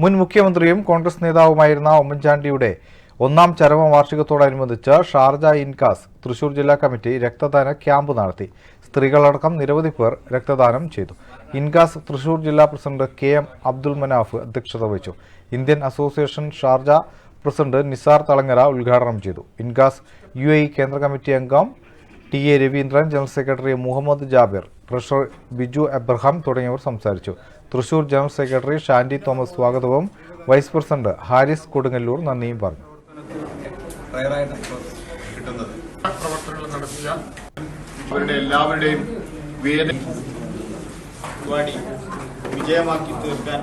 മുൻ മുഖ്യമന്ത്രിയും കോൺഗ്രസ് നേതാവുമായിരുന്ന ഉമ്മൻചാണ്ടിയുടെ ഒന്നാം ചരമ വാർഷികത്തോടനുബന്ധിച്ച് ഷാർജ ഇൻകാസ് തൃശൂർ ജില്ലാ കമ്മിറ്റി രക്തദാന ക്യാമ്പ് നടത്തി. സ്ത്രീകളടക്കം നിരവധി പേർ രക്തദാനം ചെയ്തു. ഇൻകാസ് തൃശൂർ ജില്ലാ president K M Abdul Manaf അധ്യക്ഷത വഹിച്ചു. Indian association Sharjah president Nisar Thalangara ഉദ്ഘാടനം ചെയ്തു. ഇൻകാസ് യു കേന്ദ്ര കമ്മിറ്റി അംഗം T A Raveendran general secretary Muhammad Jabir treasurer Biju Abraham തുടങ്ങിയവർ സംസാരിച്ചു. തൃശൂർ ജനറൽ സെക്രട്ടറി ഷാൻഡി തോമസ് സ്വാഗതവും. വൈസ് പ്രസിഡന്റ് ഹാരിസ് കൊടുങ്ങല്ലൂർ നന്ദിയും പറഞ്ഞു. പ്രവർത്തനങ്ങൾ എല്ലാവരുടെയും വേദന വിജയമാക്കി തീർക്കാൻ